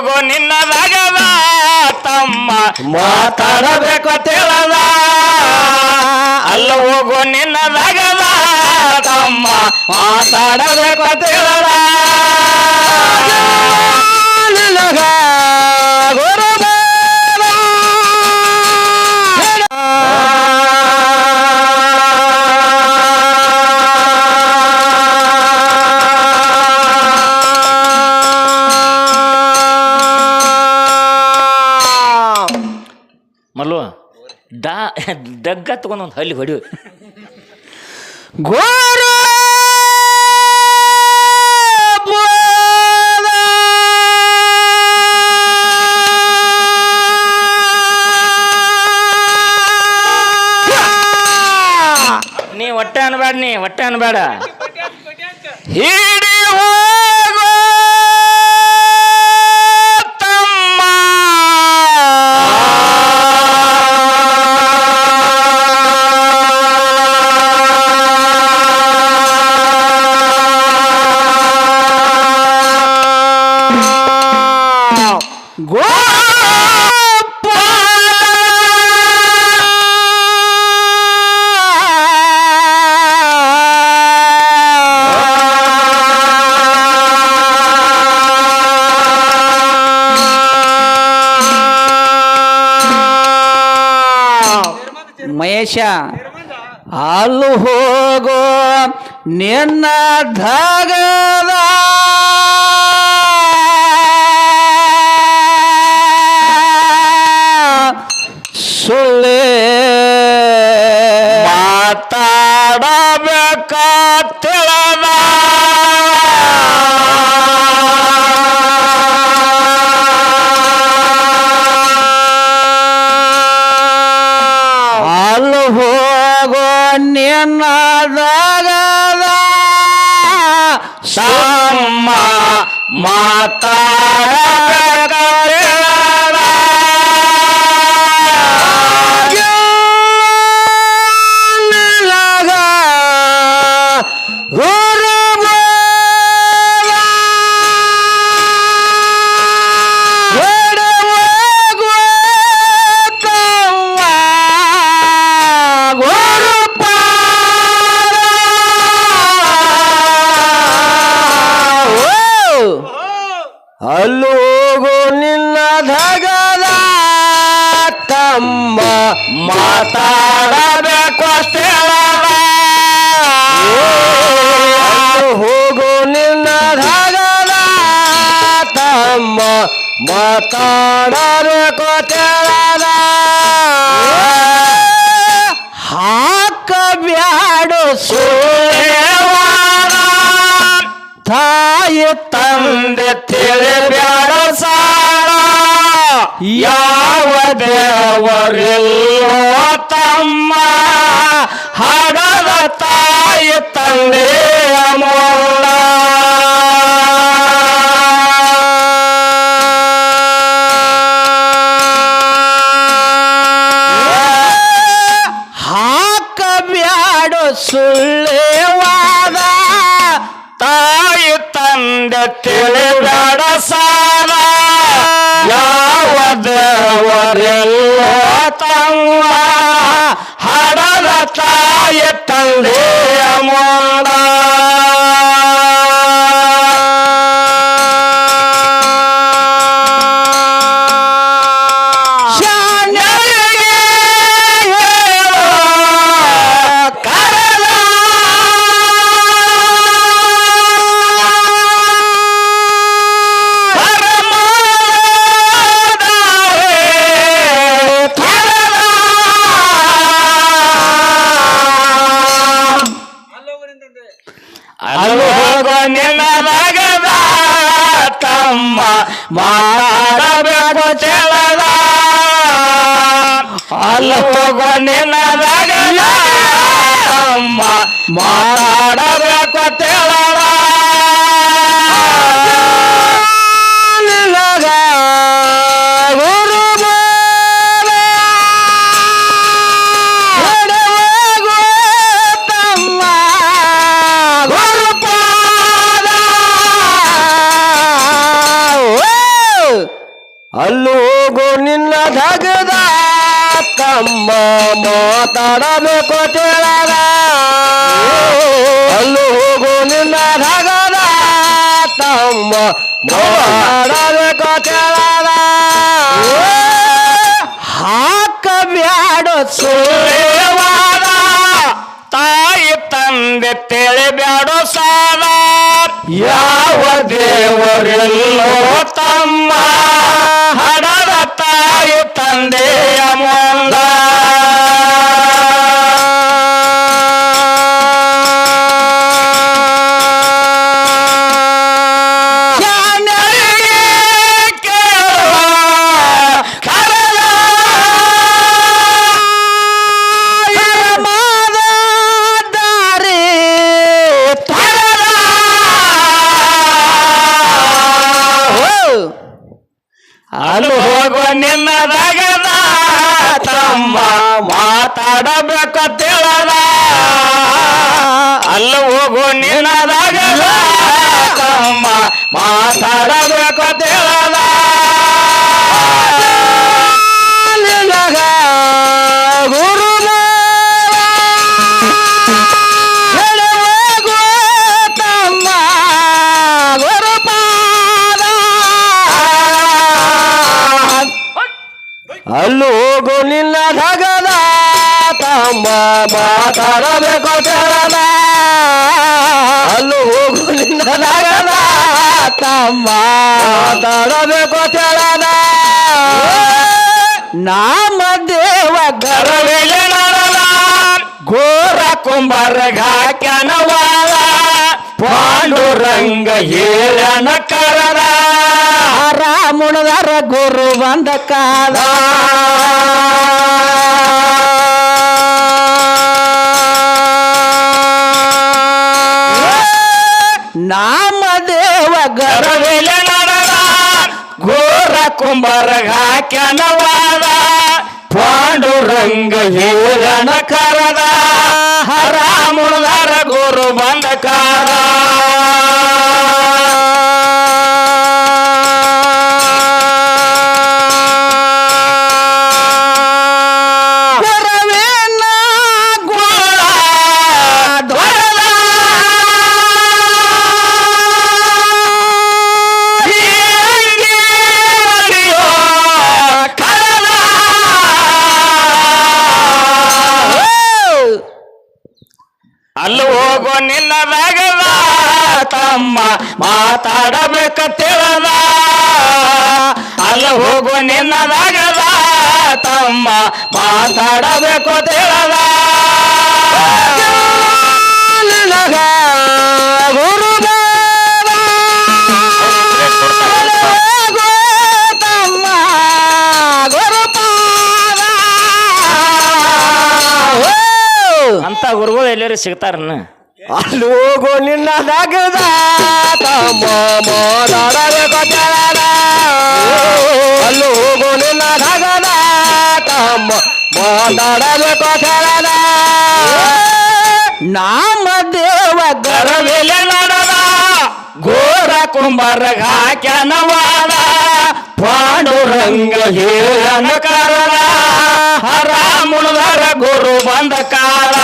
ಹೋಗು ನಿನ್ನದಾಗದ ತಮ್ಮ. ಮಾತಾಡಬೇಕು ತಿಳದ. ಅಲ್ಲ ಹೋಗು ನಿನ್ನದಾಗದ ತಮ್ಮ. ಮಾತಾಡಬೇಕು ತಿಳದ. ನಿನಗ ದಗ್ಗ ತಗೊಂಡು ಒಂದು ಹಲ್ಲಿ ಹೊಡಿ ಗೋರು ನೀ ಹೊಟ್ಟೆ ಅನ್ಬೇಡ ನೀ ಹೊಟ್ಟೆ ಅನ್ಬೇಡ ಮಹೇಶ ಅಲ್ಲು ಹೋಗೋ ನಿನ್ನ ಧಗದ ದೇವರಿಲ್ಲೋ ತಮ್ಮ ಹಡದ ತಾಯಿ ತಂದೆ ಅಮೋಲ ಹಾಕ ಬ್ಯಾಡು ಸುಳ್ಳೆವಾದ ತಾಯಿ ತಂದೆ ಯಾವ ದೇವರಿಲ್ಲೋ ತಮ್ಮ ಹಡದ ತಾಯ ತಂದೆ. ಮಾತಾಡಬೇಕು ತೇಳಾರ ಅಲ್ಲೂ ಹೋಗು ನಿನ್ನ ಧಗದ ತಮ್ಮ ಮಾತಾಡಬೇಕು ತೇಳಾರ ತಮ್ಮ ಮಾತಾಡಬೇಕು ತಿಳದ ಹಾಕ ಬ್ಯಾಡೋ ಸುಳ್ಳೆವಾದ. ತಾಯಿ ತಂದೆ ತಿಳಿಬ್ಯಾಡೋ ಸಾಲ ಯಾವ ದೇವರೆಲ್ಲೋ ಮಾತಾಡಬೇಕು ಚರಣ. ಅಲ್ಲೂ ಹೋಗು ನಿನ್ನ ಧಗದ ತಮ್ಮ. ಮಾತಾಡಬೇಕು ಚರಣ. ನಾಮ ದೇವ ಕರವಿಲೆ ಕುಂಬರ ಘೋರ ಕುಂಬರ್ಗ ಕೆನವಾದ ಪಾಂಡುರಂಗ ಹೇಳನ ಕರದ ರಾಮುಣದರ ಗುರು ಬಂದ ಕಾಲ. ಕುಂಬರ್ಗ ಕೆನವಾದ ಪಾಂಡುರಂಗ ಹೇಳನ ಕರದ. ರಾಮುಣದರ ಗುರು ಬಂದ ಕಾರ ಅಲ್ಲಿ ಹೋಗೋ ನಿನ್ನ ರಗದ ತಮ್ಮ ಮಾತಾಡಬೇಕ ತಿಳದ. ಅಲ್ಲಿ ಹೋಗೋ ನಿನ್ನ ರಗದ ತಮ್ಮ ಮಾತಾಡಬೇಕು ತಿಳದ. ನಿನಗ ಅಂತ ಗುರುಗಳು ಎಲ್ಲರೂ ಸಿಗ್ತಾರನ್ನ ಅಲ್ಲಿ ಹೋಗೋ ನಿನ್ನ ದಗದ ತಮ್ಮ ಅಲ್ಲಿ ಹೋಗು ನಿನ್ನ ದಗದ ತಮ್ಮ ಮಾತಾಡಬೇಕು ನಾಮ ದೇವ ಗರ ಗರವಿಲೆ ನಡದ ಘೋರ ಕೆನವಾದ ಪಾಂಡುರಂಗ ಹೇಳ ಕರದ ಹರಾಮುಣದರ ಗುರು ಬಂದ ಕಾಲ.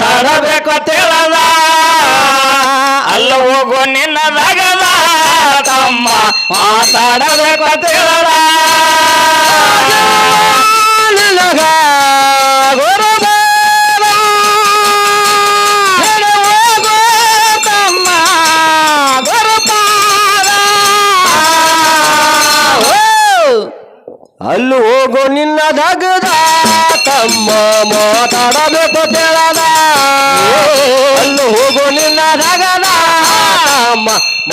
ಮಾತಾಡಬೇಕು ತಿಳದ. ಅಲ್ಲ ಹೋಗು ನಿನ್ನ ತಮ್ಮ ಮಾತಾಡಬೇಕು ತಿಳದ. ಅಲ್ಲೂ ಹೋಗು ನಿನ್ನ ದಗದ ತಮ್ಮ ಮಾತಾಡಬೇಕು ತೆಳದ. ಅಲ್ಲಿ ಹೋಗು ನಿನ್ನ ರಗನ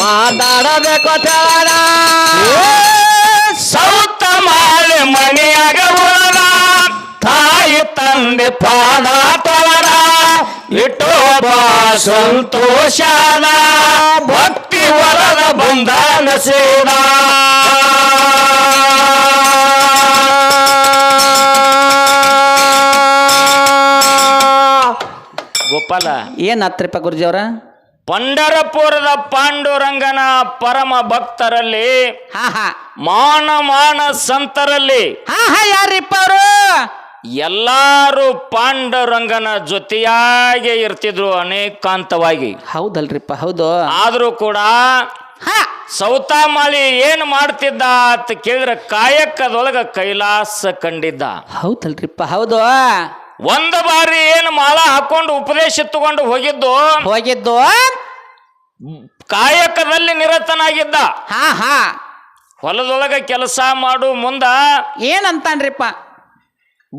ಮಾತಾಡಬೇಕು ತೆಳದ ಸೌತ ಮಾಡಿ ಮನೆಯಾಗ ಉಳದ. ತಾಯಿ ತಂದೆ ಪಾದ ತೊಳೆದ. ಇಟ್ಟೋಬ ಸಂತೋಷದ. ಭಕ್ತಿ ವರದ ಬಂಧನ ಸೇದ. ಗೋಪಾಲ. ಏನಾತ್ರಿಪ್ಪ ಗುರುಜಿಯವರ? ಪಂಡರಪುರದ ಪಾಂಡುರಂಗನ ಪರಮ ಭಕ್ತರಲ್ಲಿ ಹಾ ಹಾ. ಮಾನ ಮಾನ ಸಂತರಲ್ಲಿ ಹಾ ಹಾ ಯಾರಿಪ್ಪ ಅವರು? ಎಲ್ಲಾರು ಪಾಂಡುರಂಗನ ಜೊತೆಯಾಗಿ ಇರ್ತಿದ್ರು ಅನೇಕಾಂತವಾಗಿ. ಹೌದಲ್ರಿಪ್ಪ ಹೌದು. ಆದ್ರೂ ಕೂಡ ಹಾ. ಸೌತಾಮಾಳಿ ಏನ್ ಮಾಡ್ತಿದ್ದ ಅಂತ ಕೇಳಿದ್ರೆ ಕಾಯಕದೊಳಗ ಕೈಲಾಸ ಕಂಡಿದ್ದ. ಹೌದಲ್ರಿಪ್ಪ ಹೌದು. ಒಂದು ಬಾರಿ ಏನು ಮಾಳ ಹಾಕೊಂಡು ಉಪದೇಶ ತಗೊಂಡು ಹೋಗಿದ್ದು? ಹೋಗಿದ್ದು? ಕಾಯಕದಲ್ಲಿ ನಿರತನಾಗಿದ್ದ. ಹಾ ಹಾ. ಹೊಲದೊಳಗ ಕೆಲಸ ಮಾಡು ಮುಂದ ಏನಂತಾನ್ರಿಪ್ಪ?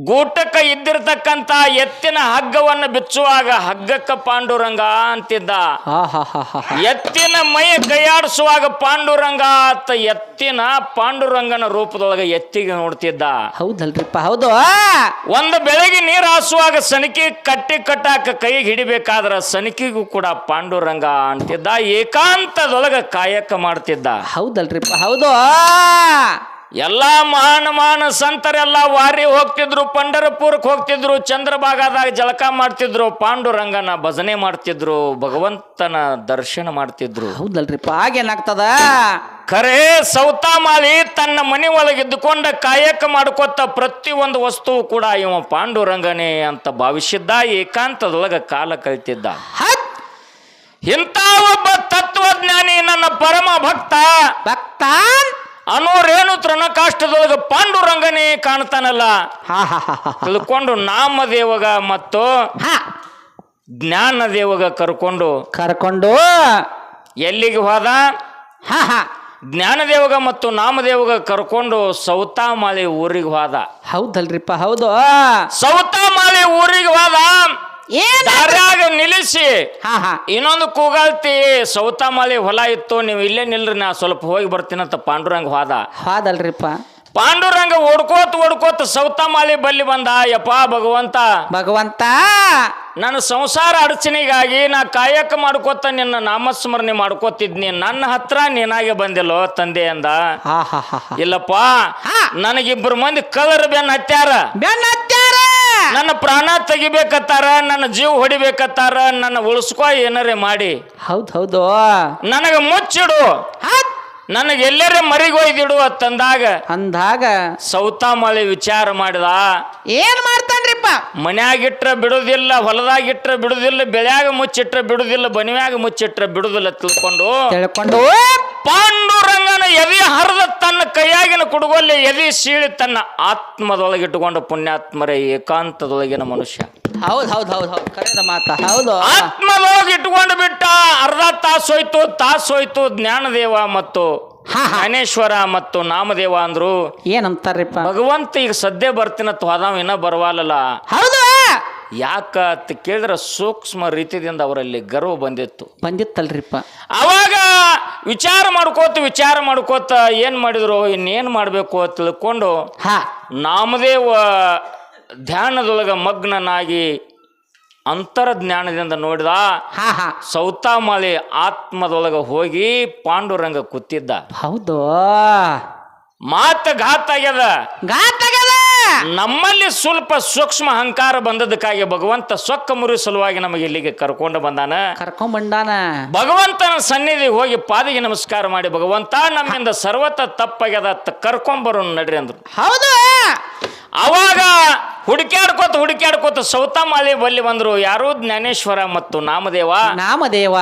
ಗೂಟಕ್ಕ ಇದ್ದಿರತಕ್ಕಂತ ಎತ್ತಿನ ಹಗ್ಗವನ್ನು ಬಿಚ್ಚುವಾಗ ಹಗ್ಗಕ್ಕ ಪಾಂಡುರಂಗ ಅಂತಿದ್ದ. ಎತ್ತಿನ ಮೈ ಕೈಯಾಡಿಸುವಾಗ ಪಾಂಡುರಂಗ ಅಂತ ಎತ್ತಿನ ಪಾಂಡುರಂಗನ ರೂಪದೊಳಗ ಎತ್ತಿಗೆ ನೋಡ್ತಿದ್ದ. ಹೌದಲ್ರಿಪ್ಪ ಹೌದು. ಒಂದು ಬೆಳಗ್ಗೆ ನೀರು ಹಾಸುವಾಗ ಸನಿಕಿ ಕಟ್ಟಿ ಕಟ್ಟಾಕ ಕೈಗೆ ಹಿಡಿಬೇಕಾದ್ರ ಸನಿಕಿಗೂ ಕೂಡ ಪಾಂಡುರಂಗ ಅಂತಿದ್ದ. ಏಕಾಂತದೊಳಗ ಕಾಯಕ ಮಾಡ್ತಿದ್ದ. ಹೌದಲ್ರಿಪ್ಪ ಹೌದು. ಎಲ್ಲಾ ಮಹಾನ್ ಮಹಾನ್ ಸಂತರೆಲ್ಲ ವಾರಿ ಹೋಗ್ತಿದ್ರು ಪಂಡರಪುರಕ್ಕೆ ಹೋಗ್ತಿದ್ರು ಚಂದ್ರಭಾಗದಾಗ ಜಲಕ ಮಾಡ್ತಿದ್ರು ಪಾಂಡುರಂಗನ ಭಜನೆ ಮಾಡ್ತಿದ್ರು ಭಗವಂತನ ದರ್ಶನ ಮಾಡ್ತಿದ್ರು. ಹೌದಲ್ರಿಪ್ಪ ಆಗೇನಾಗ್ತದ ಕರೆ ಸೌತಾಮಾಲಿ ತನ್ನ ಮನೆ ಒಳಗಿದ್ದುಕೊಂಡ ಕಾಯಕ ಮಾಡ್ಕೊತ ಪ್ರತಿಯೊಂದು ವಸ್ತು ಕೂಡ ಇವ ಪಾಂಡುರಂಗನೇ ಅಂತ ಭಾವಿಸಿದ್ದ ಏಕಾಂತದೊಳಗ ಕಾಲ ಕಳಿತಿದ್ದ. ಇಂಥ ಒಬ್ಬ ತತ್ವಜ್ಞಾನಿ ನನ್ನ ಪರಮ ಭಕ್ತ. ಭಕ್ತ ಅನೋರೇನು ತೃಣಕಾಷ್ಟದೊಳಗ ಪಾಂಡುರಂಗನೇ ಕಾಣ್ತಾನಲ್ಲ? ತಿಳ್ಕೊಂಡು ನಾಮದೇವಗ ಮತ್ತು ಹಾ. ಜ್ಞಾನದೇವಗ ಕರ್ಕೊಂಡು ಕರ್ಕೊಂಡು. ಎಲ್ಲಿಗೆ ಹೋದ? ಹಾ ಹಾ. ಜ್ಞಾನದೇವಗ ಮತ್ತು ನಾಮದೇವಗ ಕರ್ಕೊಂಡು ಸೌತಾಮಾಲೆ ಊರಿಗೆ ಹೋದ. ಹೌದಲ್ರಿಪ್ಪ ಹೌದು. ಸೌತಾಮಾಲೆ ಊರಿಗೆ ಹೋದ. ಏನ್ ದಾರ್ಯಾಗ ನಿಲ್ಲಿಸಿ. ಹಾ ಹಾ. ಇನ್ನೊಂದು ಕೂಗಾಲ್ತಿ ಸೌತಾಮಳಿ ಹೊಲ ಇತ್ತು ನೀವು ಇಲ್ಲೇ ನಿಲ್ರಿ ನಾ ಸ್ವಲ್ಪ ಹೋಗಿ ಬರ್ತೀನಂತ ಪಾಂಡುರಂಗ ಹೋದ ಹಾದಲ್ರಿಪ್ಪ ಪಾಂಡುರಂಗ ಓಡ್ಕೋತ ಓಡ್ಕೋತ ಸೌತಾಮಾಲಿ ಬಲ್ಲಿ ಬಂದ ಯಪ್ಪ ಭಗವಂತ. ಭಗವಂತ! ನನ್ನ ಸಂಸಾರ ಅಡಚಣೆಗಾಗಿ ನಾ ಕಾಯಕ ಮಾಡ್ಕೋತ ನಿನ್ನ ನಾಮಸ್ಮರಣೆ ಮಾಡ್ಕೋತಿದ್ನಿ. ನನ್ನ ಹತ್ರ ನೀನಾಗೆ ಬಂದಿಲ್ಲೋ ತಂದೆ ಅಂದ. ಹಾ ಹಾ ಹಾ ಹಾ. ಇಲ್ಲಪ್ಪ ನನಗಿಬ್ಬರು ನನಗಿಬ್ರು ಮಂದಿ ಕಲರ್ ಬೆನ್ ಹತ್ಯಾರ. ಬೆನ್ನ ನನ್ನ ಪ್ರಾಣ ತೆಗಿಬೇಕತ್ತಾರ ನನ್ನ ಜೀವ ಹೊಡಿಬೇಕತ್ತಾರ ನನ್ನ ಉಳಿಸ್ಕೊ ಏನಾರೇ ಮಾಡಿ. ಹೌದು ಹೌದು. ನನಗೆ ಮುಚ್ಚಿಡು. ನನಗೆ ಎಲ್ಲರ ಮರಿಗೊಯ್ದಿಡುವ ತಂದಾಗ ಅಂದಾಗ ಸೌತಾಮಳಿ ವಿಚಾರ ಮಾಡಿದ. ಏನ್ ಮಾಡ್ತಾನ್ರಿಪ್ಪ? ಮನ್ಯಾಗಿಟ್ರ ಬಿಡುದಿಲ್ಲ ಹೊಲದಾಗಿಟ್ರ ಬಿಡುದಿಲ್ಲ ಬೆಳ್ಯಾಗ ಮುಚ್ಚಿಟ್ರ ಬಿಡುದಿಲ್ಲ ಬನಿವ್ಯಾಗ ಮುಚ್ಚಿಟ್ರ ಬಿಡುದಿಲ್ಲ ತಿಳ್ಕೊಂಡು ತಿಳ್ಕೊಂಡು. ಪಾಂಡುರಂಗನ ಎದಿ ಹರಿದ ತನ್ನ ಕೈಯಾಗಿನ ಕುಡುಗೊಲ್ಲಿ ಎದಿ ಸೀಳಿ ತನ್ನ ಆತ್ಮದೊಳಗಿಟ್ಟುಕೊಂಡು ಪುಣ್ಯಾತ್ಮರೇ ಏಕಾಂತದೊಳಗಿನ ಮನುಷ್ಯ. ಹೌದ್ ಹೌದ್ ಹೌದ್ ಹೌದ್. ಕರೆದ ಮಾತ. ಹೌದು. ಆತ್ಮದೊಳಗೆ ಇಟ್ಕೊಂಡು ಬಿಟ್ಟ ಅರ್ಧ ತಾಸು ಹೋಯ್ತು ತಾಸು ಹೋಯ್ತು ಜ್ಞಾನದೇವ ಮತ್ತು. ಜ್ಞಾನೇಶ್ವರ ಮತ್ತು ನಾಮದೇವ ಅಂದ್ರು ಏನಂತಾರ್ರಿಪ್ಪ? ಭಗವಂತ ಈಗ ಸದ್ಯ ಬರ್ತೀನತ್ ಹೋದವ ಇನ್ನ ಬರವಾಲಲ್ಲ ಹೌದು. ಯಾಕ ಅಂತ ಕೇಳಿದ್ರೆ ಸೂಕ್ಷ್ಮ ರೀತಿಯಿಂದ ಅವರಲ್ಲಿ ಗರ್ವ ಬಂದಿತ್ತು. ಬಂದಿತ್ತಲ್ರಿಪ್ಪ. ಅವಾಗ ವಿಚಾರ ಮಾಡ್ಕೋತ ವಿಚಾರ ಮಾಡ್ಕೋತ ಏನ್ ಮಾಡಿದ್ರು ಇನ್ನೇನ್ ಮಾಡ್ಬೇಕು ಅಂತ ತಿಳ್ಕೊಂಡು ಹಾ. ನಾಮದೇವ ಧ್ಯಾನದೊಳಗ ಮಗ್ನನಾಗಿ ಅಂತರ ಜ್ಞಾನದಿಂದ ನೋಡಿದ ಹಾ ಹಾ. ಸೌತಾಮಾಳಿ ಆತ್ಮದೊಳಗ ಹೋಗಿ ಪಾಂಡುರಂಗ ಕೂತಿದ್ದ. ಹೌದು. ಮಾತ ಘಾತ ಆಗ್ಯದ. ಗಾತಗದ ನಮ್ಮಲ್ಲಿ ಸ್ವಲ್ಪ ಸೂಕ್ಷ್ಮ ಅಹಂಕಾರ ಬಂದದಕ್ಕಾಗಿ ಭಗವಂತ ಸೊಕ್ಕ ಮುರಿ ಸಲುವಾಗಿ ನಮಗೆ ಇಲ್ಲಿಗೆ ಕರ್ಕೊಂಡು ಬಂದಾನ. ಕರ್ಕೊಂಡ್ ಬಂದಾನ. ಭಗವಂತನ ಸನ್ನಿಧಿ ಹೋಗಿ ಪಾದಿಗೆ ನಮಸ್ಕಾರ ಮಾಡಿ ಭಗವಂತ ನಮ್ಮಿಂದ ಸರ್ವತ ತಪ್ಪಾಗ್ಯದ ತ- ಕರ್ಕೊಂಬರು ನಡ್ರಿ ಅಂದ್ರು. ಹೌದು. ಅವಾಗ ಹುಡುಕ್ಯಾಡ್ಕೋತ ಹುಡುಕ್ಯಾಡ್ಕೋತ ಸೌತಾಮಾಲೆ ಬಲ್ಲಿ ಬಂದ್ರು. ಯಾರು? ಜ್ಞಾನೇಶ್ವರ ಮತ್ತು ನಾಮದೇವ. ನಾಮದೇವ.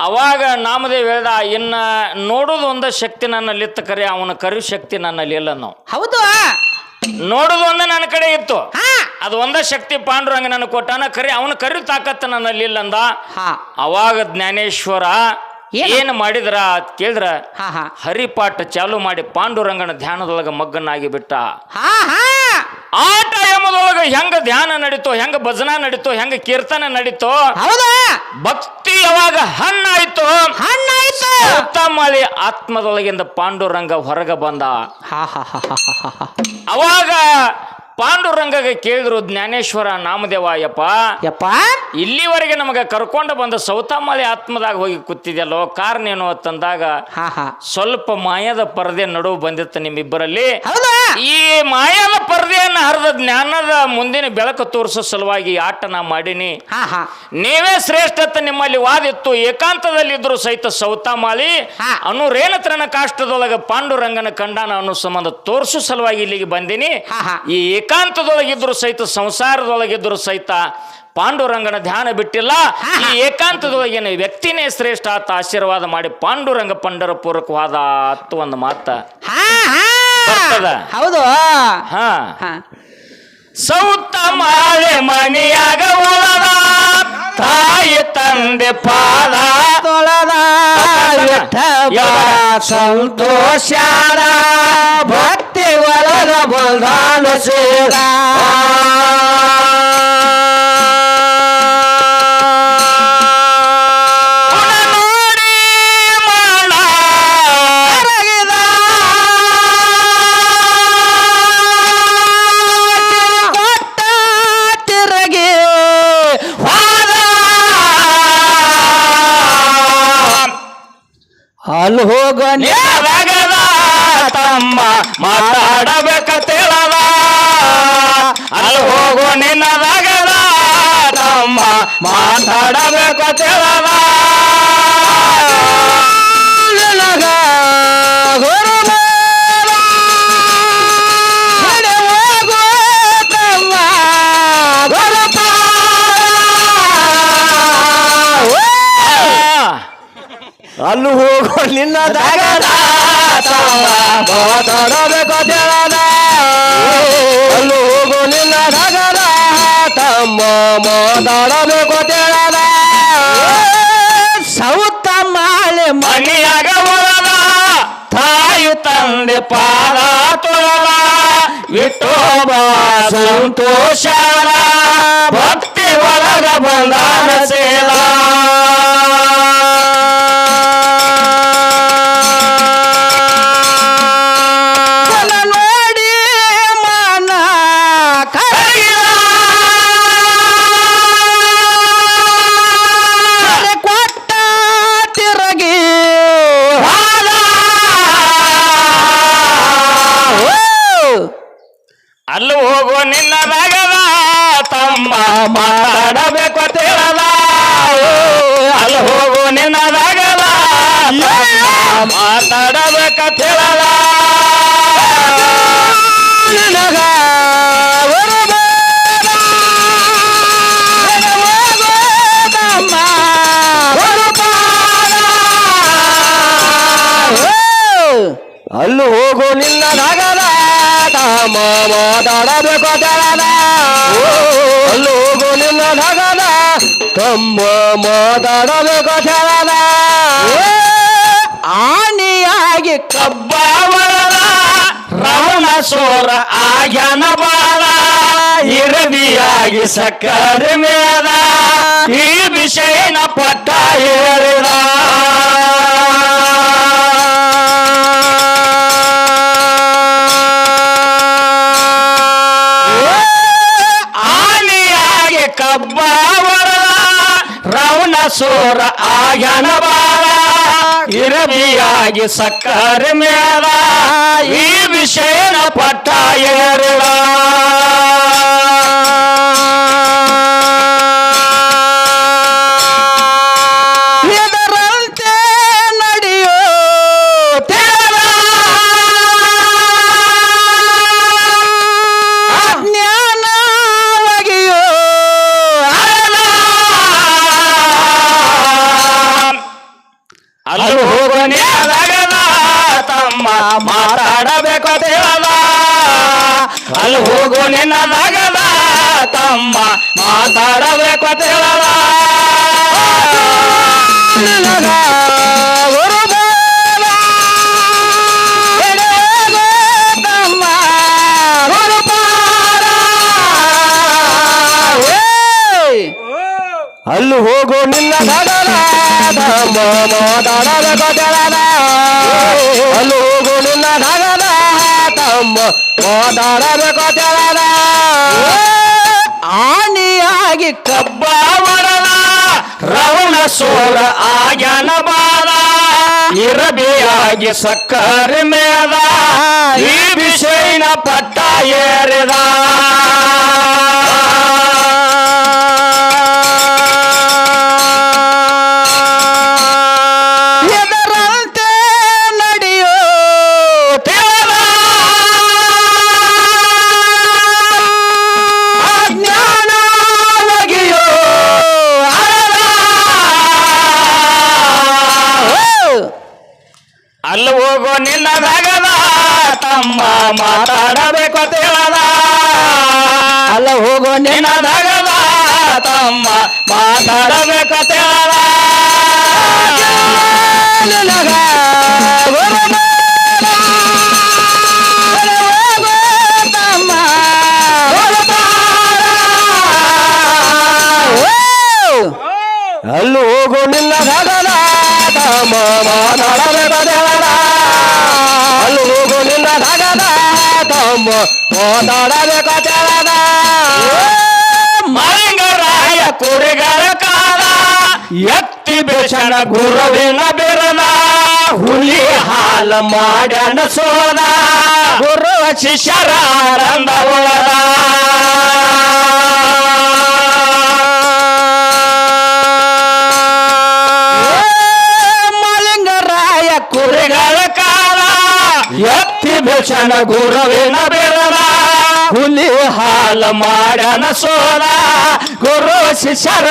ಅವಾಗ ನಾಮದೇವ ಹೇಳ್ದ ಇನ್ನ ನೋಡೋದು ಒಂದ ಶಕ್ತಿ ನನ್ನಲ್ಲಿತ್ತು ಕರೆ ಅವನ ಕರಿ ಶಕ್ತಿ ನನ್ನಲ್ಲಿ ಇಲ್ಲ ನಾವು ಹೌದು. ನೋಡೋದು ಒಂದ ನನ್ನ ಕಡೆ ಇತ್ತು. ಹಾ. ಅದು ಒಂದ ಶಕ್ತಿ ಪಾಂಡುರಂಗ ನನ್ನ ಕೊಟ್ಟಾನ ಕರಿ ಅವನ ಕರಿ ತಾಕತ್ತು ನನ್ನಲ್ಲಿ ಇಲ್ಲ ಅಂದ. ಹಾ. ಅವಾಗ ಜ್ಞಾನೇಶ್ವರ ಏನು? ಮಾಡಿದ್ರ ಅಂತ ಕೇಳಿದ್ರ? ಹಾ ಹಾ. ಹರಿಪಾಠ ಚಾಲು ಮಾಡಿ ಪಾಂಡುರಂಗನ ಧ್ಯಾನದೊಳಗ ಮಗ್ಗನಾಗಿ ಬಿಟ್ಟ. ಹಾ ಹಾ. ಆ ಟೈಮದೊಳಗ ಹೆಂಗ ಧ್ಯಾನ ನಡೀತೋ ಹೆಂಗ ಭಜನಾ ನಡೀತೋ ಹೆಂಗ ಕೀರ್ತನ ನಡೀತೋ ಹೌದಾ. ಭಕ್ತಿ ಯಾವಾಗ ಹಣ್ಣಾಯ್ತು ಹಣ್ಣಾಯ್ತು. ಉತ್ತಮಳಿ ಆತ್ಮದೊಳಗಿಂದ ಪಾಂಡುರಂಗ ಹೊರಗ ಬಂದ. ಹಾ ಹಾ ಹಾ ಹಾ ಹಾ ಹಾ. ಅವಾಗ ಪಾಂಡುರಂಗಗೆ ಕೇಳಿದ್ರು ಜ್ಞಾನೇಶ್ವರ ನಾಮದೇವ ಯಪ್ಪ. ಯಪ್ಪ? ಇಲ್ಲಿವರೆಗೆ ನಮಗೆ ಕರ್ಕೊಂಡು ಬಂದ ಸೌತಾಮಲೆ ಆತ್ಮದಾಗ ಹೋಗಿ ಕೂತಿದ್ಯಲ್ಲೋ ಕಾರಣ ಏನು ಅಂತಂದಾಗ ಹಾ ಹಾ. ಸ್ವಲ್ಪ ಮಾಯದ ಪರದೆ ನಡುವು ಬಂದಿತ್ತು ನಿಮ್ಮಿಬ್ಬರಲ್ಲಿ. ಹೌದಾ? ಈ ಮಾಯದ ಪರದೆಯನ್ನು ಹರಿದ ಜ್ಞಾನದ ಮುಂದಿನ ಬೆಳಕು ತೋರಿಸೋ ಸಲುವಾಗಿ ಈ ಆಟ ನಾ ಮಾಡಿನಿ. ಹಾ ಹಾ. ನೀವೇ ಶ್ರೇಷ್ಠತೆ ನಿಮ್ಮಲ್ಲಿ ವಾದಿತ್ತು ಏಕಾಂತದಲ್ಲಿದ್ದರೂ ಸಹಿತ ಸೌತಾಮಾಲಿ ಹಾ. ಅನುರೇಣತ್ರನ ಕಾಷ್ಟದೊಳಗೆ ಪಾಂಡುರಂಗನ ಕಂಡಾನ ಅನ್ನೋ ಸಂಬಂಧ ತೋರಿಸೋ ಸಲುವಾಗಿ ಇಲ್ಲಿಗೆ ಬಂದಿನಿ. ಹಾ, ಹಾ. ಈ ಏಕಾಂತದೊಳಗಿದ್ರು ಸಹಿತ ಸಂಸಾರದೊಳಗಿದ್ರು ಸಹಿತ ಪಾಂಡುರಂಗನ ಧ್ಯಾನ ಬಿಟ್ಟಿಲ್ಲ. ಈ. ಏಕಾಂತದೊಳಗಿನ ವ್ಯಕ್ತಿನೇ ಶ್ರೇಷ್ಠ ಆತ ಆಶೀರ್ವಾದ ಮಾಡಿ ಪಾಂಡುರಂಗ ಪಂಡರಪೂರ್ವಕವಾದ ಅತ್ತು ಒಂದು ಮಾತ. ಹೌದು. ಹಾ. ಸೌತ ಮಾಳೆ ಮಣಿಯಾಗ ತಾಯಿ ತಂದೆ ಪಾದ ಸಂತೋಷಾರ ಭಕ್ತಿ ಒಳಗ ಬಲ್ದಾನ ಸೇರ. ಅಲ್ಲಿ ಹೋಗ ನೇರಗದ ತಮ್ಮ ಮಾತಾಡಬೇಕ ತಿಳದ ಅಲ್ಲಿ ಹೋಗು ನಿನ್ನದಾಗದ ತಮ್ಮ ಮಾತಾಡಬೇಕ ತಿಳದ ಮಾತಾಡಬೇಕು ತೆಳದ ಅಲ್ಲಿ ಹೋಗೋ ನಿನ್ನ ದಗದ ತಮ್ಮ ಮಾತಾಡಬೇಕು ತೆಳದ ಸೌತ ಮಾಳೆ ಮಣಿಯಾಗ ಒಳದ ತಾಯಿ ತಂದೆ ಪಾದ ತೊಳದ ವಿಠೋಬ ಸಂತೋಷ ಭಕ್ತಿ ಒಳಗ ಬಂದಾನ ಸೇಲ ಹೋಗೋ ನಿನ್ನ ತಮ್ಮ ಮಾತಾಡಬೇಕು ತೆಳದ ಅಲ್ಲಿ ಹೋಗು ನಿನ್ನ ದಗದ ತಮ್ಮ ಮಾತಾಡಬೇಕು ತೆಳದ ಆನಿಯಾಗಿ ಕಬ್ಬ ಒಳದ ರಾವಣ ಸೋರ ಆಗ್ಯಾನ ಬಾಳ ಇರದಿಯಾಗಿ ಸಕ್ಕರೆ ಮೇಲ ಈ ವಿಷಯನ ಪಟ್ಟ ಹೇಳಿದ. ಸೋರ ಆಯನ ಬಾರ ಇರಬಿಯಾಗಿ ಸಕ್ಕರೆ ಮೇಳ ಈ ವಿಷಯನ ಪಟ್ಟ ಏರಿದ ತೆಳದ ಅಲ್ಲಿ ನಗದ ನಿನ್ನ ದಗದ ತಮ್ಮ ಮಾತಾಡಬೇಕು ತೆಳದ ಆನಿಯಾಗಿ ಕಬ್ಬ ಕಬ್ಬವರನ ರವಣ ಸೋರ ಆಗ್ಯಾನ ಬಾಲ ಇರಬಿಯಾಗಿ ಸಕ್ಕರೆ ಮೇದ, ಈ ವಿಷಯನ ಪಟ್ಟ ಏರಿದ. ಅಲ್ಲಿ ಹೋಗೋ ನಿನ್ನ ತಮ್ಮ ಮಾತಾಡಬೇಕು ತಿಳದ ಅಲ್ಲ ಹೋಗೋ ನಿನ್ನ ತಮ್ಮ ಮಾತಾಡಬೇಕು ತಿಳಿದ ಮಾತಾಡಬೇಕು ದೇವರ ಮಲಿಂಗರಾಯ ಕುರಿಗಳ ಕಾಲ, ಎತ್ತಿ ಬೇಷಣ ಗುರುವಿನ ಬಿರನ ಹುಲಿ ಹಾಲ ಮಾಡನ ಸೋದ. ಗುರು ಶಿಷ್ಯರ ಆನಂದ ಬೆಸನ ಗುರುವಿನ ಬಿರನ ಹುಲಿ ಹಾಲ ಮಾಡನ ಸೋಲ ಗುರು ಶಿಷ್ಯರ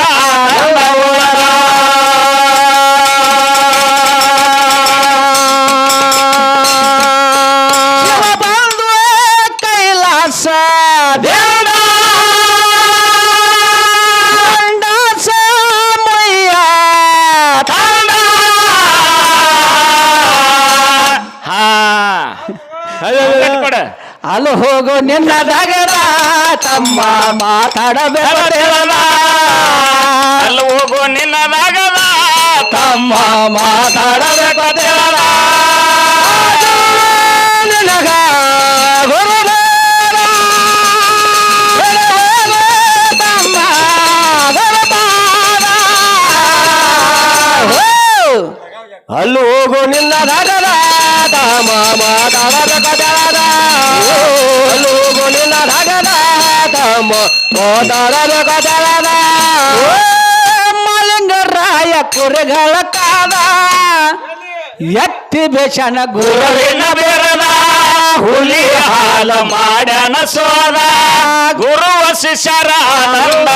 ಹೋಗು ನಿನ್ನ ದಗದ ತಮ್ಮ ಮಾತಾಡಬೇಡ ಅಲ್ಲಿ ಹೋಗು ನಿನ್ನ ನಗದ ತಮ್ಮ ಮಾತಾಡಬೇಕು ದೇವರ ನಿನಗ. ಅಲ್ಲೂ ಹೋಗು ನಿನ್ನ ಧಗದ ತಮ್ಮ ಮಾತಾಡಬೇಕು ದೇವರ ಧಗದ ತಮ್ಮ ಮಾತಾಡಬೇಕು ದೇವರ ಮಲಿಂಗರಾಯ ಕುರಿಗಳ ಕಾದ ಎತ್ತಿ ಬೇಷನ ಗುರು ಗುರುವಿನ ಬೆರದ ಹುಲಿ ಹಾಲ ಮಾಡನ ಸೋದ ಗುರುವ ಶಿಷ್ಯರ ಆನಂದ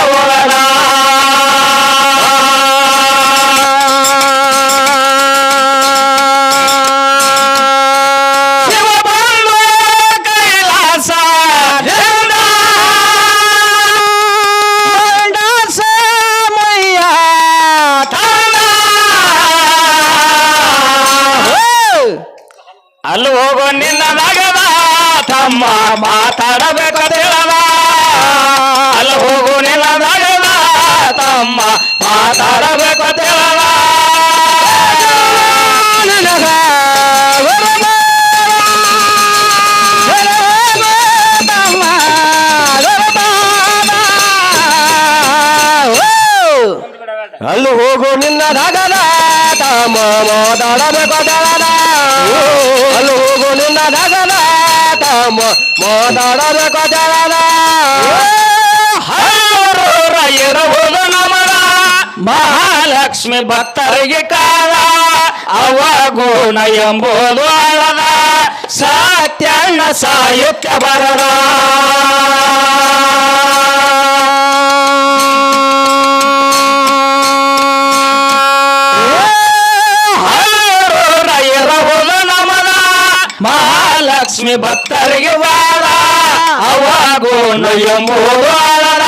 ತಮ್ಮ ಮಾತಾಡಬೇಕು ದೇವರ ಅಲ್ಲೂ ಹೋಗು ನಿನ್ನ ಧಗದ ತಮ್ಮ ಮಾತಾಡಬೇಕು ದೇವರ ಹಲ್ಲೂರ ಇರುವುದು ನಮದ ಮಹಾಲಕ್ಷ್ಮಿ ಭಕ್ತರಿಗೆ ಕಾಲ, ಅವ ಗುಣ ಎಂಬುದು ಅಳದ, ಸತ್ಯಣ್ಣ ಸಾಯುತ್ಯ ಬರದ. ಮಹಾಲಕ್ಷ್ಮಿ ಭಕ್ತರಿಗೆ ವಾರ. ಅವಾಗೋ ಅಳದ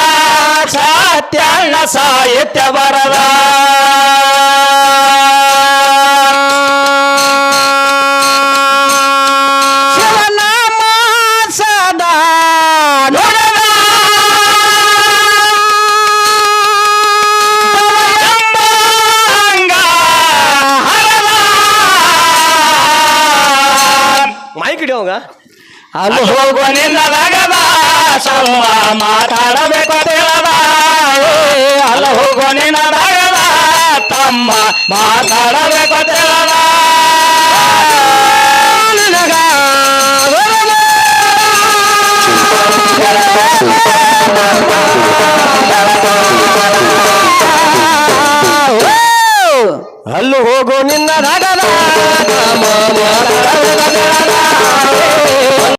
ಸತ್ಯಣ್ಣ ಸಾಹಿತ್ಯ ಬರದ.